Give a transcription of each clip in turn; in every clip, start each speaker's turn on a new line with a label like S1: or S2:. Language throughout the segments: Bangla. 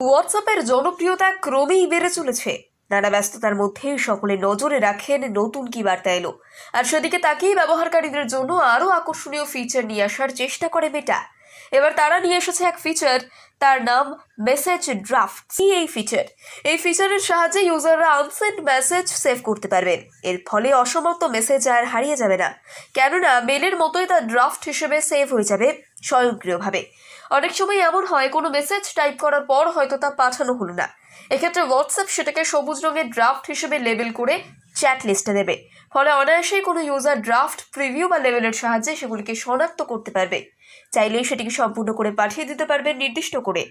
S1: হোয়াটসঅ্যাপের জনপ্রিয়তা ক্রমেই বেড়ে চলেছে। নানা ব্যস্ততার মধ্যে সকলে নজরে রাখেন, নতুন কি বার্তা এলো। আর সেদিকে তাকেই ব্যবহারকারীদের জন্য আরও আকর্ষণীয় ফিচার নিয়ে আসার চেষ্টা করে মেটা এবার তারা নিয়ে এসেছে এক ফিচার তার নাম মেসেজ ড্রাফট এই ফিচার এই ফিচারের সাহায্যে ইউজাররা আনসেন্ড মেসেজ সেভ করতে পারবেন। এর ফলে অসমাপ্ত মেসেজ আর হারিয়ে যাবে না। কেননা মেলের মতোই তা ড্রাফট হিসেবে সেভ হয়ে যাবে। স্বয়ংক্রিয়ভাবে। অনেক সময় এমন হয়, কোনো মেসেজ টাইপ করার পর হয়তো তা পাঠানো হলো না। এক্ষেত্রে হোয়াটসঅ্যাপ সেটাকে সবুজ রঙের ড্রাফট হিসেবে লেবেল করে চ্যাট লিস্টে দেবে। ফলে অনায়াসেই কোনো ইউজার ড্রাফট প্রিভিউ বা লেভেলের সাহায্যে সেগুলিকে শনাক্ত করতে পারবে। চাইলেই সেটিকে সম্পূর্ণ করে পাঠিয়ে দিতে পারবে নির্দিষ্ট করে।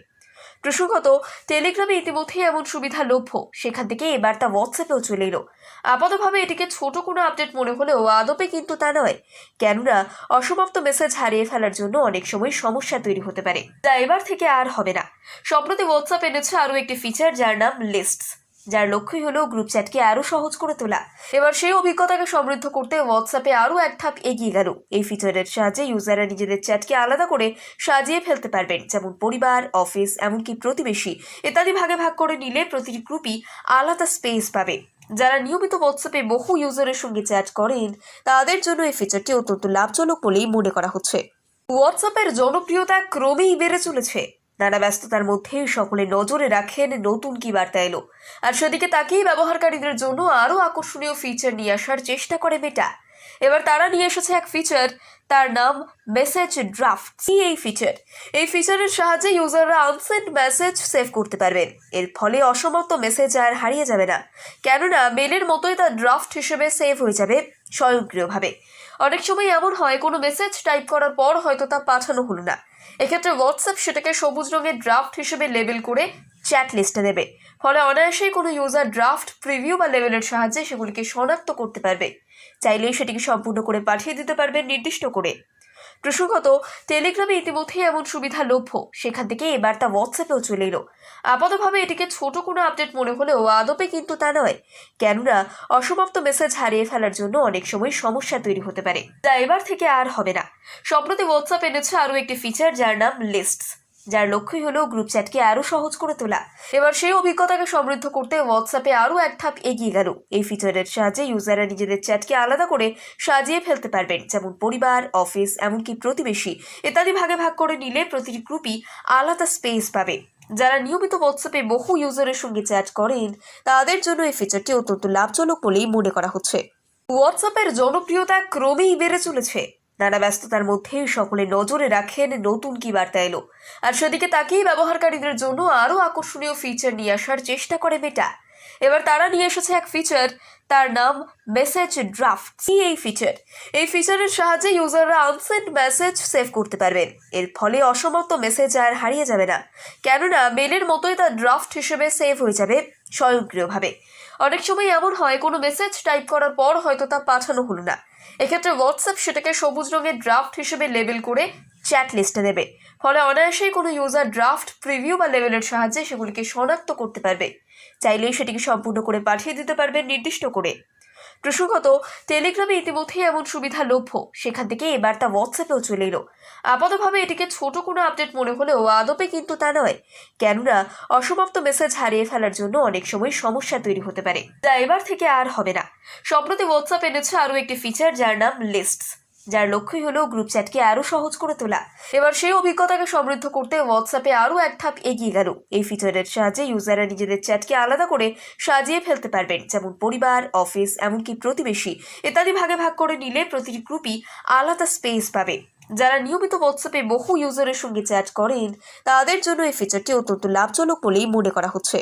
S1: প্রসঙ্গত টেলিগ্রামে ইতিমধ্যেই এমন সুবিধা লভ্য। সেখান থেকে এবার তা হোয়াটসঅ্যাপেও চলে এলো। আপাতভাবে এটিকে ছোট কোনো আপডেট মনে হলেও আদপে কিন্তু তা নয়। কেননা, অসমাপ্ত মেসেজ হারিয়ে ফেলার জন্য অনেক সময় সমস্যা তৈরি হতে পারে। তা এবার থেকে আর হবে না। সম্প্রতি হোয়াটসঅ্যাপ এনেছে আরও একটি ফিচার যার নাম লিস্টস যার লক্ষ্যই হলো গ্রুপ চ্যাটকে আরও সহজ করে তোলা। এবার সেই অভিজ্ঞতাকে সমৃদ্ধ করতে হোয়াটসঅ্যাপে আরও এক ধাপ এগিয়ে গেল। এই ফিচারের সাহায্যে ইউজাররা নিজেদের চ্যাটকে আলাদা করে সাজিয়ে ফেলতে পারবেন, যেমন পরিবার অফিস এমনকি প্রতিবেশী। ইত্যাদি ভাগে ভাগ করে নিলে প্রতিটি গ্রুপই আলাদা স্পেস পাবে। যারা নিয়মিত হোয়াটসঅ্যাপে বহু ইউজারের সঙ্গে চ্যাট করেন, তাদের জন্য এই ফিচারটি অত্যন্ত লাভজনক বলেই মনে করা হচ্ছে। হোয়াটসঅ্যাপের জনপ্রিয়তা ক্রমেই বেড়ে চলেছে। নানা ব্যস্ততার মধ্যে সকলে নজরে রাখেন, নতুন কি বার্তা এলো। আর সেদিকে তাকিয়ে ব্যবহারকারীদের জন্য আরও আকর্ষণীয় ফিচার নিয়ে আসার চেষ্টা করে মেটা এবার তারা নিয়ে এসেছে এক ফিচার তার নাম মেসেজ ড্রাফট এই ফিচার এই ফিচারের সাহায্যে ইউজাররা আনসেন্ড মেসেজ সেভ করতে পারবেন। এর ফলে অসমাপ্ত মেসেজ আর হারিয়ে যাবে না। কেননা মেলের মতোই তা ড্রাফট হিসেবে সেভ হয়ে যাবে স্বয়ংক্রিয়ভাবে। অনেক সময় এমন হয়, কোনো মেসেজ টাইপ করার পর হয়তো তা পাঠানো হলো না। এক্ষেত্রে হোয়াটসঅ্যাপ সেটাকে সবুজ রঙের ড্রাফট হিসেবে লেবেল করে চ্যাট লিস্টে দেবে। ফলে অনায়াসেই কোনো ইউজার ড্রাফট প্রিভিউ বা লেবেলের সাহায্যে সেগুলিকে শনাক্ত করতে পারবে। চাইলেই সেটিকে সম্পূর্ণ করে পাঠিয়ে দিতে পারবে নির্দিষ্ট করে। প্রসঙ্গত টেলিগ্রামে ইতিমধ্যেই এমন সুবিধা লভ্য। সেখান থেকে এবার তা হোয়াটসঅ্যাপেও চলে এলো। আপাতভাবে এটিকে ছোট কোনো আপডেট মনে হলেও আদপে কিন্তু তা নয়। কেননা, অসমাপ্ত মেসেজ হারিয়ে ফেলার জন্য অনেক সময় সমস্যা তৈরি হতে পারে। যা এবার থেকে আর হবে না। সম্প্রতি হোয়াটসঅ্যাপ এনেছে আরও একটি ফিচার যার নাম লিস্টস যার লক্ষ্যই হলো গ্রুপ চ্যাটকে আরও সহজ করে তোলা। এবার সেই অভিজ্ঞতাকে সমৃদ্ধ করতে হোয়াটসঅ্যাপে আরও এক ধাপ এগিয়ে গেল। এই ফিচারের সাহায্যে ইউজাররা নিজেদের চ্যাটকে আলাদা করে সাজিয়ে ফেলতে পারবেন, যেমন পরিবার অফিস এমনকি প্রতিবেশী। ইত্যাদি ভাগে ভাগ করে নিলে প্রতিটি গ্রুপই আলাদা স্পেস পাবে। যারা নিয়মিত হোয়াটসঅ্যাপে বহু ইউজারের সঙ্গে চ্যাট করেন, তাদের জন্য এই ফিচারটি অত্যন্ত লাভজনক বলেই মনে করা হচ্ছে। হোয়াটসঅ্যাপের জনপ্রিয়তা ক্রমেই বেড়ে চলেছে। নানা ব্যস্ততার মধ্যে সকলে নজরে রাখেন, নতুন কি বার্তা এলো। আর সেদিকে তাকিয়ে ব্যবহারকারীদের জন্য আরও আকর্ষণীয় ফিচার নিয়ে আসার চেষ্টা করে মেটা এবার তারা নিয়ে এসেছে এক ফিচার তার নাম মেসেজ ড্রাফট কি এই ফিচার এই ফিচারের সাহায্যে ইউজাররা আনসেন্ড মেসেজ সেভ করতে পারবেন। এর ফলে অসমাপ্ত মেসেজ আর হারিয়ে যাবে না। কেননা মেলের মতোই তা ড্রাফট হিসেবে সেভ হয়ে যাবে। স্বয়ংক্রিয়ভাবে। অনেক সময় এমন হয়, কোনো মেসেজ টাইপ করার পর হয়তো তা পাঠানো হলো না। এক্ষেত্রে হোয়াটসঅ্যাপ সেটাকে সবুজ রঙের ড্রাফট হিসেবে লেবেল করে চ্যাট লিস্টে দেবে। ফলে অনায়াসেই কোনো ইউজার ড্রাফট প্রিভিউ বা লেভেলের সাহায্যে সেগুলিকে শনাক্ত করতে পারবে। চাইলেই সেটিকে সম্পূর্ণ করে পাঠিয়ে দিতে পারবে নির্দিষ্ট করে। প্রসঙ্গত টেলিগ্রামে ইতিমধ্যেই এমন সুবিধা লভ্য। সেখান থেকে এবার তা হোয়াটসঅ্যাপেও চলে এলো। আপাতভাবে এটিকে ছোট কোনো আপডেট মনে হলেও আদপে কিন্তু তা নয়। কেননা, অসমাপ্ত মেসেজ হারিয়ে ফেলার জন্য অনেক সময় সমস্যা তৈরি হতে পারে। যা এবার থেকে আর হবে না। সম্প্রতি হোয়াটসঅ্যাপ এনেছে আরও একটি ফিচার যার নাম লিস্টস যার লক্ষ্যই হলো গ্রুপ চ্যাটকে আরও সহজ করে তোলা। এবার সেই অভিজ্ঞতাকে সমৃদ্ধ করতে হোয়াটসঅ্যাপে আরও এক ধাপ এগিয়ে গেল। এই ফিচারের সাহায্যে ইউজাররা নিজেদের চ্যাটকে আলাদা করে সাজিয়ে ফেলতে পারবেন, যেমন পরিবার অফিস এমনকি প্রতিবেশী। ইত্যাদি ভাগে ভাগ করে নিলে প্রতিটি গ্রুপই আলাদা স্পেস পাবে। যারা নিয়মিত হোয়াটসঅ্যাপে বহু ইউজারের সঙ্গে চ্যাট করেন, তাদের জন্য এই ফিচারটি অত্যন্ত লাভজনক বলেই মনে করা হচ্ছে।